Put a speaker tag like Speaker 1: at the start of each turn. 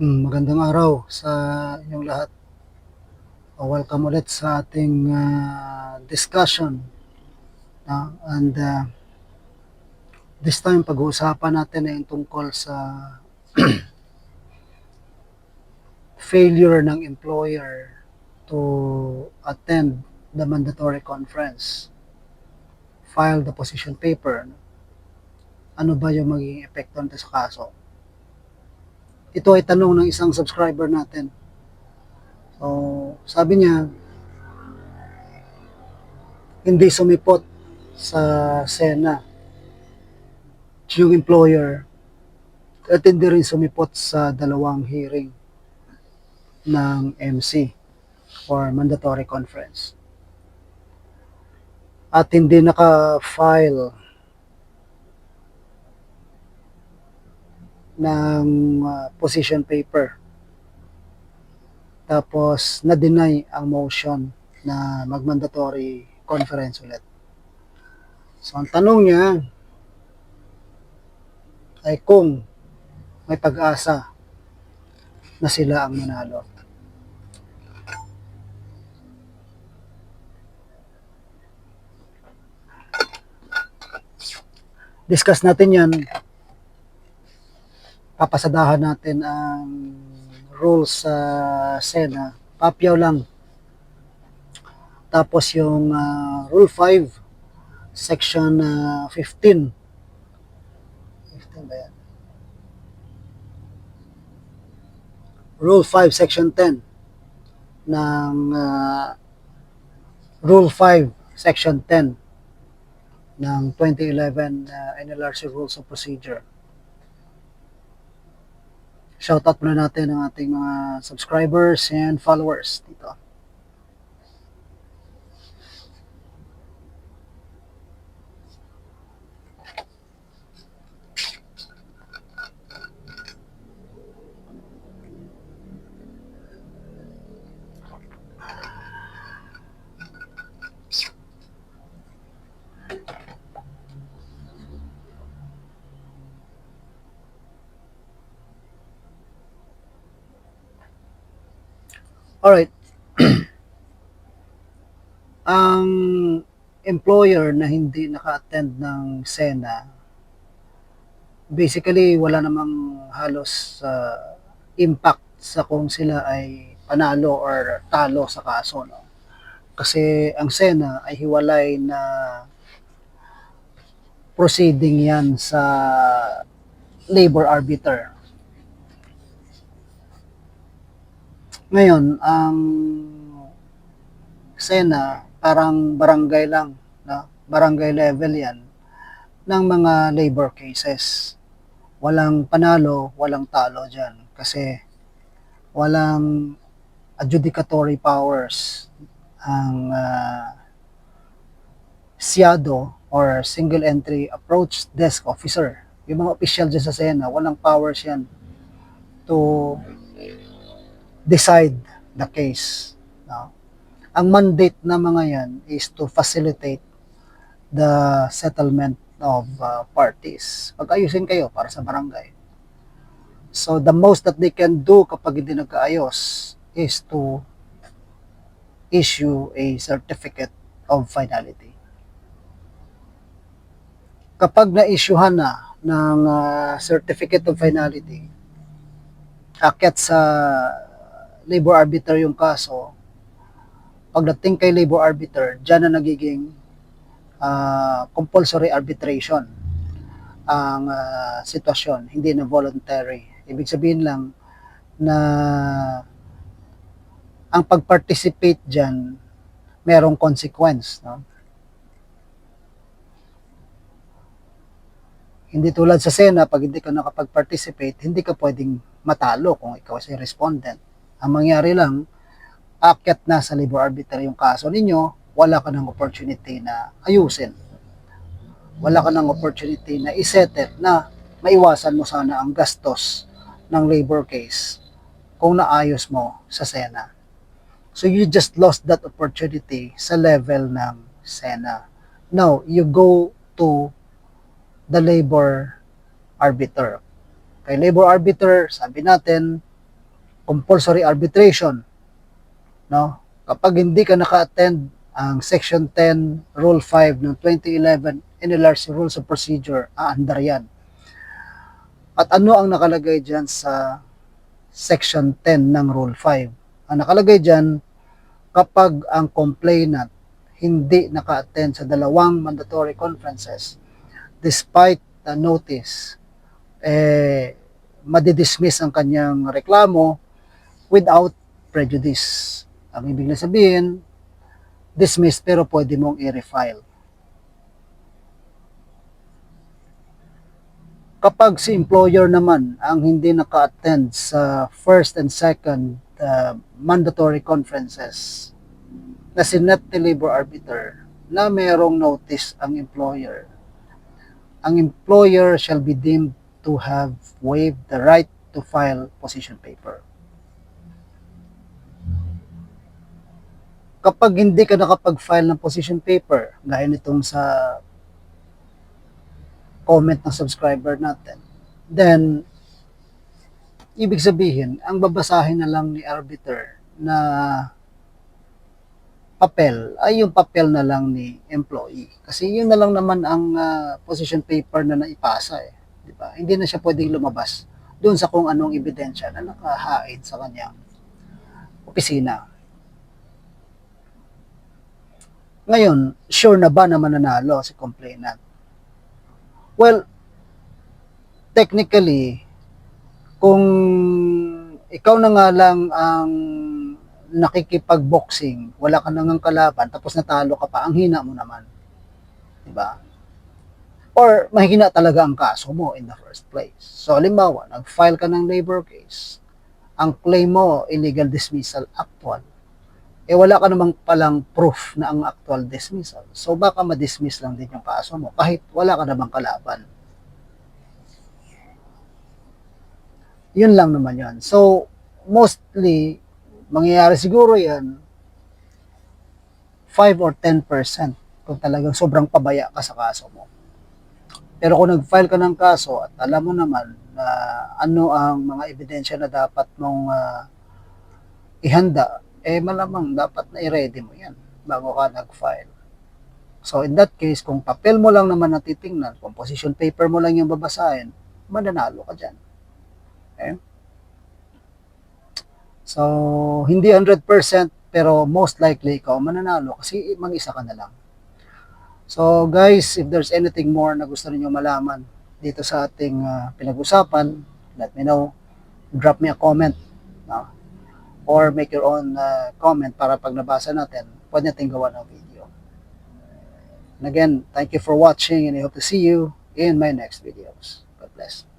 Speaker 1: Mm, magandang araw sa inyong lahat. Uh, welcome ulit sa ating uh, discussion. no? and uh, this time pag-uusapan natin ay tungkol sa failure ng employer to attend the mandatory conference. File the position paper. Ano ba yung magiging epekto nito sa kaso? Ito ay tanong ng isang subscriber natin. So, sabi niya, hindi sumipot sa Sena yung employer at hindi rin sumipot sa dalawang hearing ng MC or mandatory conference. At hindi naka-file ng uh, position paper. Tapos, na-deny ang motion na mag-mandatory conference ulit. So, ang tanong niya ay kung may pag-asa na sila ang manalo. Discuss natin yan papasadahan natin ang rules sa Sena. Papyaw lang. Tapos yung uh, Rule 5, Section uh, 15. 15 ba yan? Rule 5, Section 10 ng uh, Rule 5, Section 10 ng 2011 uh, NLRC Rules of Procedure. Shoutout muna natin ang ating mga subscribers and followers dito. Alright. ang employer na hindi naka-attend ng SENA, basically wala namang halos uh, impact sa kung sila ay panalo or talo sa kaso. No? Kasi ang SENA ay hiwalay na proceeding yan sa labor arbiter. Ngayon, ang Sena, parang barangay lang, no? barangay level yan, ng mga labor cases. Walang panalo, walang talo dyan. Kasi walang adjudicatory powers ang uh, SIADO or Single Entry Approach Desk Officer. Yung mga official dyan sa Sena, walang powers yan to decide the case. No? Ang mandate na mga yan is to facilitate the settlement of uh, parties. Pag-ayusin kayo para sa barangay. So the most that they can do kapag hindi nagkaayos is to issue a certificate of finality. Kapag na-issuehan na ng uh, certificate of finality, akyat sa labor arbiter yung kaso, pagdating kay labor arbiter, dyan na nagiging uh, compulsory arbitration ang uh, sitwasyon, hindi na voluntary. Ibig sabihin lang na ang pag-participate dyan, merong consequence. No? Hindi tulad sa SENA, pag hindi ka nakapag-participate, hindi ka pwedeng matalo kung ikaw ay respondent. Ang mangyari lang, akyat na sa labor arbiter yung kaso ninyo, wala ka ng opportunity na ayusin. Wala ka ng opportunity na iset it na maiwasan mo sana ang gastos ng labor case kung naayos mo sa SENA. So you just lost that opportunity sa level ng SENA. Now, you go to the labor arbiter. Kay labor arbiter, sabi natin, compulsory arbitration. No? Kapag hindi ka naka-attend ang Section 10, Rule 5 ng 2011 NLRC Rules of Procedure, aandar yan. At ano ang nakalagay dyan sa Section 10 ng Rule 5? Ang nakalagay dyan, kapag ang complainant hindi naka-attend sa dalawang mandatory conferences, despite the notice, eh, madidismiss ang kanyang reklamo without prejudice. Ang ibig na sabihin, dismiss pero pwede mong i-refile. Kapag si employer naman ang hindi naka-attend sa first and second uh, mandatory conferences na sinet ni labor arbiter na mayroong notice ang employer, ang employer shall be deemed to have waived the right to file position paper. Kapag hindi ka nakapag-file ng position paper, gaya nitong sa comment ng subscriber natin, then, ibig sabihin, ang babasahin na lang ni arbiter na papel ay yung papel na lang ni employee. Kasi yun na lang naman ang ah, position paper na naipasa eh. Di ba? Hindi na siya pwedeng lumabas doon sa kung anong ebidensya na nakahaid sa kanyang opisina. Ngayon, sure na ba na mananalo si complainant? Well, technically, kung ikaw na nga lang ang nakikipag-boxing, wala ka nang kalaban, tapos natalo ka pa, ang hina mo naman. Di ba? Or mahina talaga ang kaso mo in the first place. So, halimbawa, nag-file ka ng labor case, ang claim mo, illegal dismissal actual, eh wala ka namang palang proof na ang actual dismissal. So, baka ma-dismiss lang din yung kaso mo kahit wala ka namang kalaban. Yun lang naman yun. So, mostly, mangyayari siguro yan 5 or 10% kung talagang sobrang pabaya ka sa kaso mo. Pero kung nag-file ka ng kaso at alam mo naman na ano ang mga ebidensya na dapat mong ah, ihanda, eh malamang dapat na i-ready mo yan bago ka nag-file. So in that case, kung papel mo lang naman natitingnan, kung position paper mo lang yung babasahin, mananalo ka dyan. Okay? So, hindi 100% pero most likely ikaw mananalo kasi mag-isa ka na lang. So guys, if there's anything more na gusto niyo malaman dito sa ating ah, pinag-usapan, let me know. Drop me a comment. no? Or make your own ah, comment para pag nabasa natin, pwede natin gawa ng video. And again, thank you for watching and I hope to see you in my next videos. God bless.